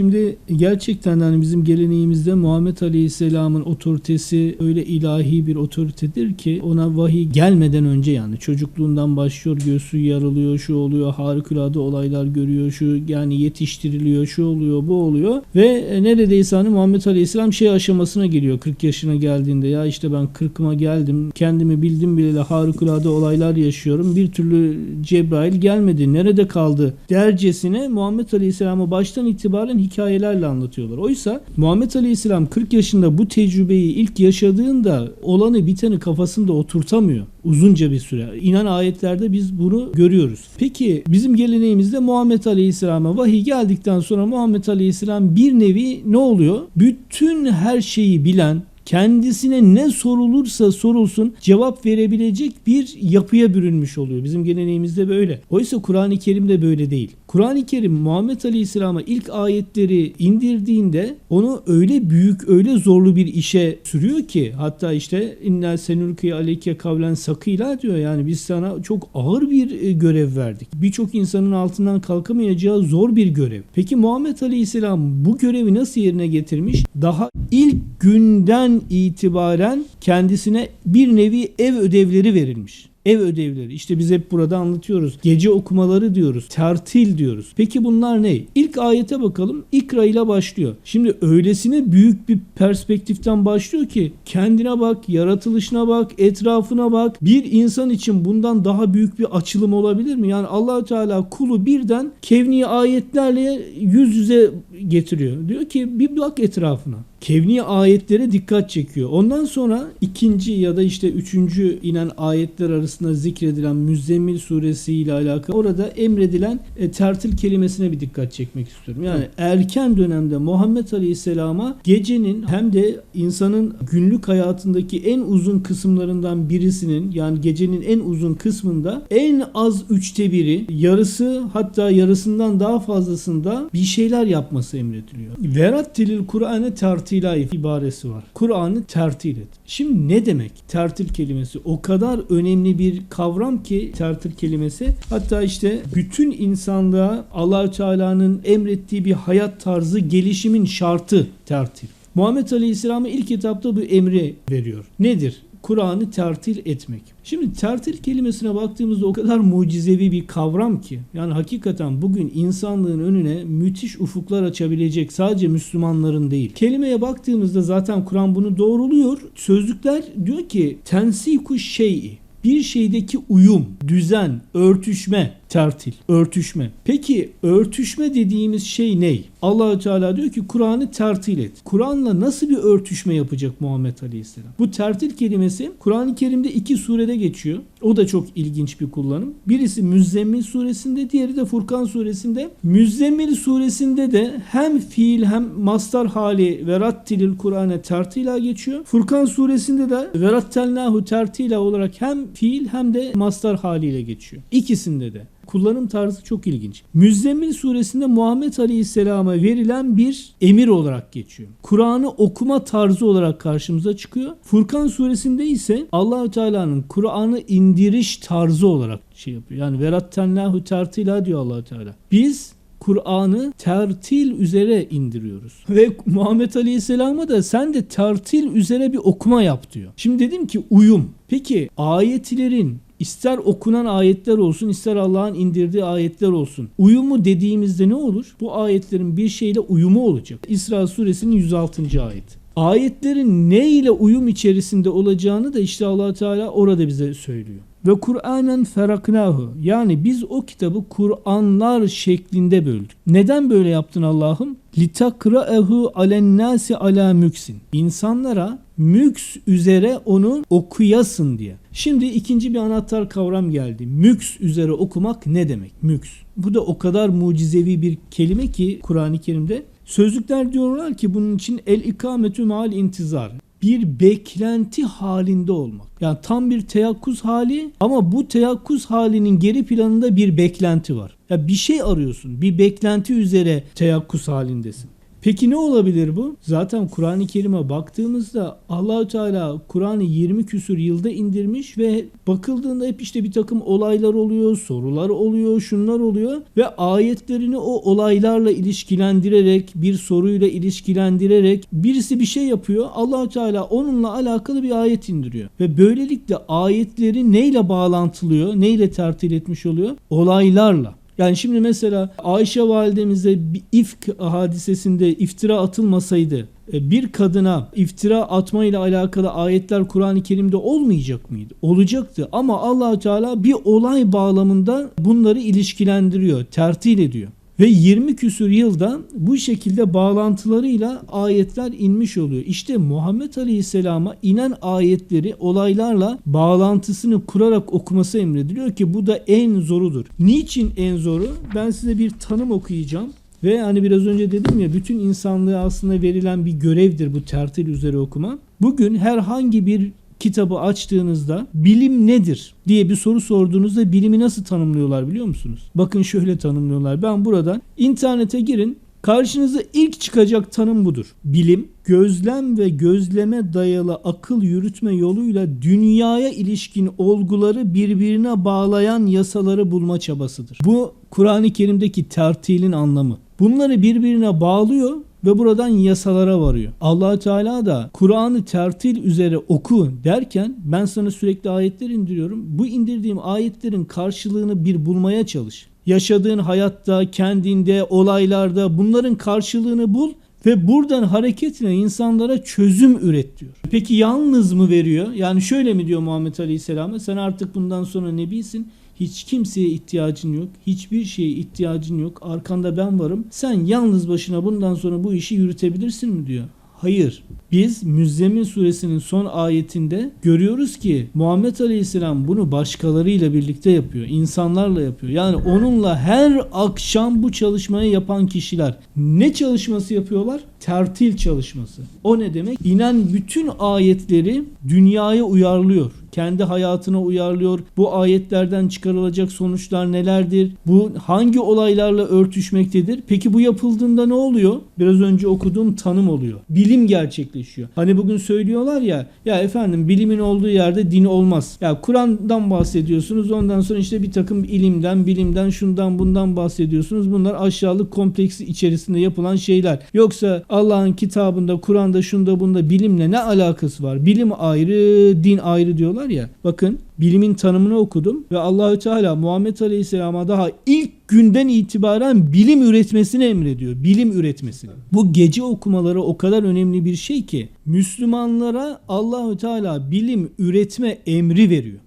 Şimdi gerçekten hani bizim geleneğimizde Muhammed Aleyhisselam'ın otoritesi öyle ilahi bir otoritedir ki ona vahiy gelmeden önce yani çocukluğundan başlıyor göğsü yarılıyor şu oluyor harikulade olaylar görüyor şu yani yetiştiriliyor şu oluyor bu oluyor ve neredeyse hani Muhammed Aleyhisselam şey aşamasına geliyor 40 yaşına geldiğinde ya işte ben 40'ıma geldim kendimi bildim bile harikulade olaylar yaşıyorum bir türlü Cebrail gelmedi nerede kaldı? dercesine Muhammed Aleyhisselam'ı baştan itibaren hikayelerle anlatıyorlar. Oysa Muhammed Aleyhisselam 40 yaşında bu tecrübeyi ilk yaşadığında olanı biteni kafasında oturtamıyor uzunca bir süre. İnan ayetlerde biz bunu görüyoruz. Peki bizim geleneğimizde Muhammed Aleyhisselam'a vahiy geldikten sonra Muhammed Aleyhisselam bir nevi ne oluyor? Bütün her şeyi bilen, kendisine ne sorulursa sorulsun cevap verebilecek bir yapıya bürünmüş oluyor. Bizim geleneğimizde böyle. Oysa Kur'an-ı Kerim de böyle değil. Kur'an-ı Kerim Muhammed Aleyhisselam'a ilk ayetleri indirdiğinde onu öyle büyük, öyle zorlu bir işe sürüyor ki hatta işte inna senulki aleyke kavlen sakıyla diyor yani biz sana çok ağır bir e, görev verdik. Birçok insanın altından kalkamayacağı zor bir görev. Peki Muhammed Aleyhisselam bu görevi nasıl yerine getirmiş? Daha ilk günden itibaren kendisine bir nevi ev ödevleri verilmiş. Ev ödevleri. İşte biz hep burada anlatıyoruz. Gece okumaları diyoruz. Tertil diyoruz. Peki bunlar ne? İlk ayete bakalım. İkra ile başlıyor. Şimdi öylesine büyük bir perspektiften başlıyor ki kendine bak, yaratılışına bak, etrafına bak. Bir insan için bundan daha büyük bir açılım olabilir mi? Yani Allahü Teala kulu birden kevni ayetlerle yüz yüze getiriyor. Diyor ki bir bak etrafına kevni ayetlere dikkat çekiyor. Ondan sonra ikinci ya da işte üçüncü inen ayetler arasında zikredilen Müzzemmil suresi ile alakalı orada emredilen e, tertil kelimesine bir dikkat çekmek istiyorum. Yani erken dönemde Muhammed Aleyhisselam'a gecenin hem de insanın günlük hayatındaki en uzun kısımlarından birisinin yani gecenin en uzun kısmında en az üçte biri yarısı hatta yarısından daha fazlasında bir şeyler yapması emrediliyor. Verat dilil Kur'an'ı tertil tertila ibaresi var. Kur'an'ı tertil et. Şimdi ne demek tertil kelimesi? O kadar önemli bir kavram ki tertil kelimesi. Hatta işte bütün insanlığa allah Teala'nın emrettiği bir hayat tarzı gelişimin şartı tertil. Muhammed Aleyhisselam'a ilk etapta bu emri veriyor. Nedir? Kur'an'ı tertil etmek. Şimdi tertil kelimesine baktığımızda o kadar mucizevi bir kavram ki yani hakikaten bugün insanlığın önüne müthiş ufuklar açabilecek sadece Müslümanların değil. Kelimeye baktığımızda zaten Kur'an bunu doğruluyor. Sözlükler diyor ki tensiku şey'i bir şeydeki uyum, düzen, örtüşme, tertil, örtüşme. Peki örtüşme dediğimiz şey ne? Allahü Teala diyor ki Kur'an'ı tertil et. Kur'an'la nasıl bir örtüşme yapacak Muhammed Aleyhisselam? Bu tertil kelimesi Kur'an-ı Kerim'de iki surede geçiyor. O da çok ilginç bir kullanım. Birisi Müzzemmil suresinde, diğeri de Furkan suresinde. Müzzemmil suresinde de hem fiil hem mastar hali verattilil Kur'an'e tertila geçiyor. Furkan suresinde de verattelnahu tertila olarak hem fiil hem de mastar haliyle geçiyor. İkisinde de kullanım tarzı çok ilginç. Müzzemmil suresinde Muhammed Aleyhisselam'a verilen bir emir olarak geçiyor. Kur'an'ı okuma tarzı olarak karşımıza çıkıyor. Furkan suresinde ise Allahü Teala'nın Kur'an'ı indiriş tarzı olarak şey yapıyor. Yani verattenlahu tertila diyor Allahü Teala. Biz Kur'an'ı tertil üzere indiriyoruz. Ve Muhammed Aleyhisselam'a da sen de tertil üzere bir okuma yap diyor. Şimdi dedim ki uyum. Peki ayetlerin İster okunan ayetler olsun, ister Allah'ın indirdiği ayetler olsun. Uyumu dediğimizde ne olur? Bu ayetlerin bir şeyle uyumu olacak. İsra suresinin 106. ayet. Ayetlerin ne ile uyum içerisinde olacağını da işte allah Teala orada bize söylüyor. Ve Kur'anen feraknahu yani biz o kitabı Kur'anlar şeklinde böldük. Neden böyle yaptın Allah'ım? Litakraehu alen nasi ala müksin. İnsanlara müks üzere onu okuyasın diye. Şimdi ikinci bir anahtar kavram geldi. Müks üzere okumak ne demek? Müks. Bu da o kadar mucizevi bir kelime ki Kur'an-ı Kerim'de. Sözlükler diyorlar ki bunun için el ikametü mal intizar bir beklenti halinde olmak. Yani tam bir teyakkuz hali ama bu teyakkuz halinin geri planında bir beklenti var. Ya bir şey arıyorsun. Bir beklenti üzere teyakkuz halindesin. Peki ne olabilir bu? Zaten Kur'an-ı Kerim'e baktığımızda Allahü Teala Kur'an'ı 20 küsür yılda indirmiş ve bakıldığında hep işte bir takım olaylar oluyor, sorular oluyor, şunlar oluyor ve ayetlerini o olaylarla ilişkilendirerek, bir soruyla ilişkilendirerek birisi bir şey yapıyor. Allahü Teala onunla alakalı bir ayet indiriyor. Ve böylelikle ayetleri neyle bağlantılıyor, neyle tertil etmiş oluyor? Olaylarla. Yani şimdi mesela Ayşe validemize bir ifk hadisesinde iftira atılmasaydı e, bir kadına iftira atma ile alakalı ayetler Kur'an-ı Kerim'de olmayacak mıydı? Olacaktı ama allah Teala bir olay bağlamında bunları ilişkilendiriyor, tertil ediyor. Ve 20 küsür yılda bu şekilde bağlantılarıyla ayetler inmiş oluyor. İşte Muhammed Aleyhisselam'a inen ayetleri olaylarla bağlantısını kurarak okuması emrediliyor ki bu da en zorudur. Niçin en zoru? Ben size bir tanım okuyacağım. Ve hani biraz önce dedim ya bütün insanlığa aslında verilen bir görevdir bu tertil üzere okuma. Bugün herhangi bir kitabı açtığınızda bilim nedir diye bir soru sorduğunuzda bilimi nasıl tanımlıyorlar biliyor musunuz? Bakın şöyle tanımlıyorlar. Ben buradan internete girin Karşınıza ilk çıkacak tanım budur. Bilim, gözlem ve gözleme dayalı akıl yürütme yoluyla dünyaya ilişkin olguları birbirine bağlayan yasaları bulma çabasıdır. Bu Kur'an-ı Kerim'deki tertilin anlamı. Bunları birbirine bağlıyor ve buradan yasalara varıyor. allah Teala da Kur'an'ı tertil üzere oku derken ben sana sürekli ayetler indiriyorum. Bu indirdiğim ayetlerin karşılığını bir bulmaya çalış. Yaşadığın hayatta, kendinde, olaylarda bunların karşılığını bul ve buradan hareketle insanlara çözüm üret diyor. Peki yalnız mı veriyor? Yani şöyle mi diyor Muhammed Aleyhisselam'a? Sen artık bundan sonra nebisin. Hiç kimseye ihtiyacın yok. Hiçbir şeye ihtiyacın yok. Arkanda ben varım. Sen yalnız başına bundan sonra bu işi yürütebilirsin mi diyor. Hayır. Biz Müzzemmil suresinin son ayetinde görüyoruz ki Muhammed Aleyhisselam bunu başkalarıyla birlikte yapıyor. insanlarla yapıyor. Yani onunla her akşam bu çalışmayı yapan kişiler ne çalışması yapıyorlar? Tertil çalışması. O ne demek? İnen bütün ayetleri dünyaya uyarlıyor kendi hayatına uyarlıyor. Bu ayetlerden çıkarılacak sonuçlar nelerdir? Bu hangi olaylarla örtüşmektedir? Peki bu yapıldığında ne oluyor? Biraz önce okuduğum tanım oluyor. Bilim gerçekleşiyor. Hani bugün söylüyorlar ya ya efendim bilimin olduğu yerde din olmaz. Ya Kur'an'dan bahsediyorsunuz. Ondan sonra işte bir takım ilimden, bilimden, şundan bundan bahsediyorsunuz. Bunlar aşağılık kompleksi içerisinde yapılan şeyler. Yoksa Allah'ın kitabında, Kur'an'da, şunda bunda bilimle ne alakası var? Bilim ayrı, din ayrı diyorlar diyorlar ya. Bakın bilimin tanımını okudum ve Allahü Teala Muhammed Aleyhisselam'a daha ilk günden itibaren bilim üretmesini emrediyor. Bilim üretmesini. Bu gece okumaları o kadar önemli bir şey ki Müslümanlara Allahü Teala bilim üretme emri veriyor.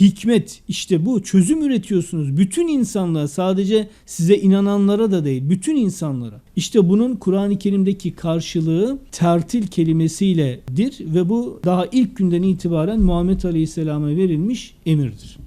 Hikmet işte bu. Çözüm üretiyorsunuz. Bütün insanlara sadece size inananlara da değil. Bütün insanlara. İşte bunun Kur'an-ı Kerim'deki karşılığı tertil kelimesiyledir ve bu daha ilk günden itibaren Muhammed Aleyhisselam'a verilmiş emirdir.